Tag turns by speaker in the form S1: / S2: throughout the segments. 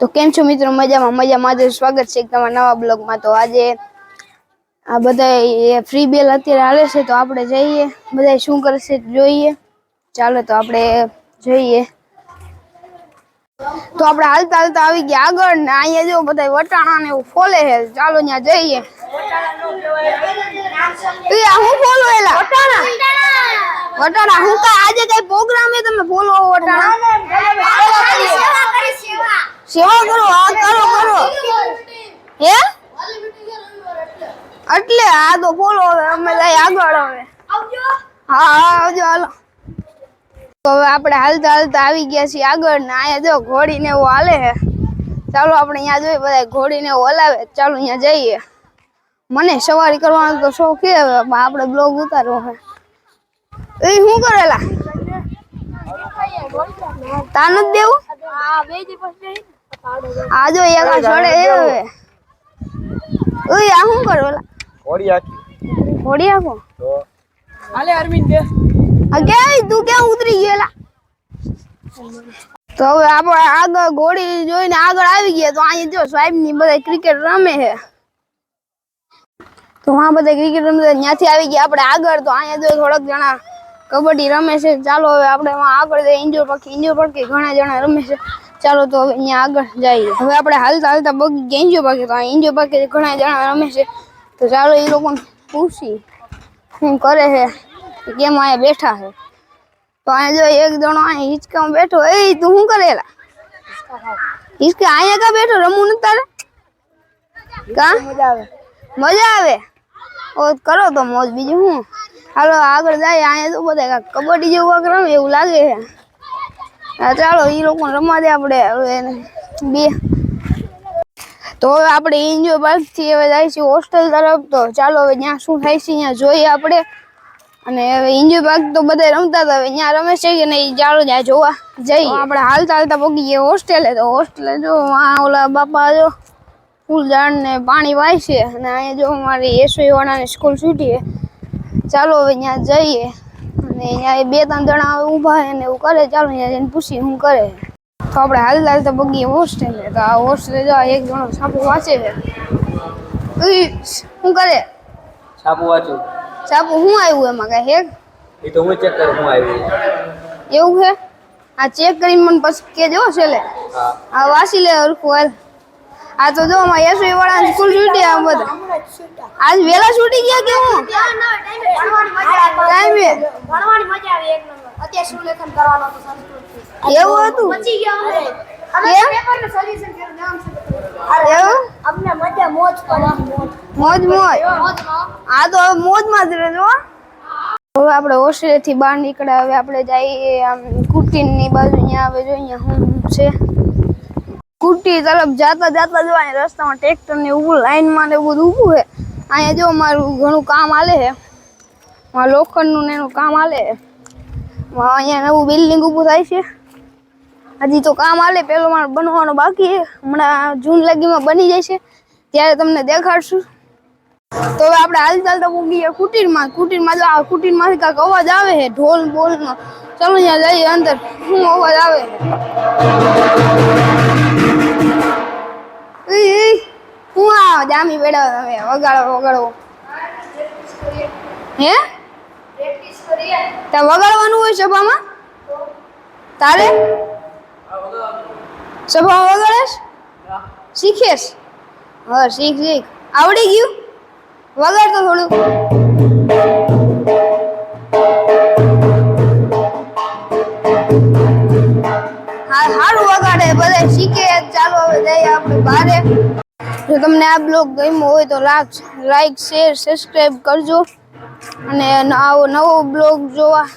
S1: તો કેમ છો મિત્રો? મજામાં મજામાં. આજે સ્વાગત છે તમારા નવા બ્લોગમાં. તો આજે આ બધા ફ્રી બેલ અત્યારે હાલે છે તો આપણે જઈએ. બધા શું કરશે જોઈએ. ચાલો તો આપણે જઈએ. તો આપણે હાલતા હાલતા આવી ગયા આગળ ને અહીંયા જો બધા વટાણા ને એવું ફોલે છે. ચાલો ત્યાં જઈએ. એ હું ફોલો એલા? વટાણા. વટાણા. હું કા આજે કઈ પ્રોગ્રામ હે તમે ફોલો વટાણા સેવા કરો આ કરો. કરો હે? એટલે. આ તો બોલો હવે અમે લઈ આગળ હવે. હા હા આવજો હાલો. તો હવે આપણે હાલતા હાલતા આવી ગયા છીએ આગળ ને અહીંયા જો ઘોડી ને એવું હાલે છે. ચાલો આપણે અહીંયા જોઈએ બધા ઘોડી ને એવું હલાવે. ચાલો અહીંયા જઈએ. મને સવારી કરવાનો તો શોખ છે હવે આપણે બ્લોગ ઉતારવો છે. એ શું કરેલા તાનું જ દેવું? આ જો એક આ છોડે એ હવે ઓય આ શું કરો ઓલા
S2: ઘોડી આખી
S1: ઘોડી આખો
S2: તો
S3: હાલે અરવિંદ બે
S1: આ કે તું કેમ ઉતરી ગયેલા તો હવે આપણે આગળ ઘોડી જોઈને આગળ આવી ગયા તો અહીંયા જો સાહેબની બધા ક્રિકેટ રમે છે તો આ બધા ક્રિકેટ રમે છે. ત્યાંથી આવી ગયા આપણે આગળ તો અહીંયા જો થોડાક જણા કબડ્ડી રમે છે. ચાલો હવે આપણે એમાં આગળ જઈએ ઇન્જોર પાકી ઇન્જોર પાકી ઘણા જણા રમે છે. ચાલો તો હવે અહીંયા આગળ જઈએ. હવે આપણે હાલતા હાલતા બગી ગયા ઇન્જોર પાકી તો આ ઇન્જોર પાકી ઘણા જણા રમે છે. તો ચાલો એ લોકોને પૂછી શું કરે છે, કે કેમ અહીંયા બેઠા છે. તો અહીંયા જો એક જણો અહીંયા હિંચકામાં બેઠો એ તું શું કરેલા હિંચકા અહીંયા કા બેઠો? રમવું નથી તારે? કા?
S3: મજા આવે.
S1: મજા આવે ઓ, કરો તો મોજ, બીજું શું? હાલો આગળ જાય અહીંયા તો બધા કાંઈક કબડ્ડી જેવું કાંઈક રમે એવું લાગે છે. હા ચાલો એ લોકોને રમવા દે આપણે હવે બે. તો હવે આપણે એન્જોય પાર્કથી હવે છે હોસ્ટેલ તરફ. તો ચાલો, હવે ત્યાં શું થાય છે ત્યાં જોઈએ આપણે અને હવે એન્જોય પાર્ક તો બધા રમતા હતા, હવે ત્યાં રમે છે કે નહીં, ચાલો ત્યાં જોવા જઈએ. આપણે હાલતા હાલતા પગી ગયા હોસ્ટેલે તો હોસ્ટેલે જો ઓલા બાપા જો ફૂલ ઝાડ ને પાણી વાય છે. અને અહીંયા જો અમારી એસવી વાળાની સ્કૂલ છૂટી ચાલો, હવે ત્યાં જઈએ. અને અહીંયા બે ત્રણ જણા ઊભા હે ને એવું કરે ચાલો અહીંયા જઈને પૂછી શું કરે. તો આપણે હાલતા હાલતા બગીએ હોસ્ટેલે તો આ હોસ્ટેલે જો એક જણો છાપું વાંચે છે. શું કરે?
S2: છાપું વાંચું.
S1: છાપું શું આવ્યું એમાં કઈ હેક
S2: એ તો હું ચેક કરું હું આવ્યું
S1: એવું છે આ ચેક કરીને મને પછી કેજો છેલ્લે.
S2: હા.
S1: આ વાંચી લે હરખું હાલ. આ તો જો અમાર એસવી વાળા સ્કૂલ છૂટી આ બધા. આજ વેલા છૂટી ગયા કે હું? ટાઈમે
S4: મજા આવે એક નંબર અત્યારે સુલેખન કરવાનો હતો? સંસ્કૃત
S1: એવું? હતું
S4: બચી ગયા મજા મોજ. મોજ
S1: મોજ મોજ આ તો મોજમાં જ રહેજો આપણે હોસ્ટેલ બહાર નીકળ્યા, હવે આપણે જઈએ આમ કુટીનની બાજુ, અહીંયા આવે જો, અહીંયા હું છે. કુટી તરફ જાતા જાતા જો રસ્તામાં ટ્રેક્ટર ને ઊભું લાઈનમાં ને બધું ઊભું છે. અહીંયા જો મારું ઘણું કામ હાલે છે. મારા લોખંડનું ને એનું કામ હાલે છે. અહીંયા નવું બિલ્ડિંગ ઊભું થાય છે. હજી તો કામ હાલે, પેલો મારે બનવાનો બાકી છે. હમણાં જૂન લગીમાં બની જાય છે. ત્યારે તમને દેખાડશું. તો હવે આપણે હાલ ચાલતા પૂગીએ કુટીરમાં. કુટીરમાં જો આ કુટીરમાંથી કાંઈક અવાજ આવે છે, ઢોલ બોલનો. ચાલો ત્યાં જઈએ અંદર. શું અવાજ આવે ઈ, આ જામી બેડા તમે વગાડો વગાડો. હે? ત્યાં વગાડવાનું હોય સભામાં? તારે? સભામાં વગાડેશ? શીખેશ? હા શીખ શીખ. આવડી ગયું? વગાડતો થોડું જઈએ આપણે બારે. જો તમને આ બ્લોગ ગમ્યો હોય તો લાઈક, શેર, સબસ્ક્રાઈબ કરજો. અને આવો નવો બ્લોગ જોવા.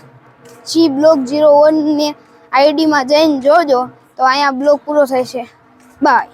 S1: જી બ્લોગ જીરો વનની આઈડીમાં જઈને જોજો. તો અહીંયા બ્લોગ પૂરો છે બાય.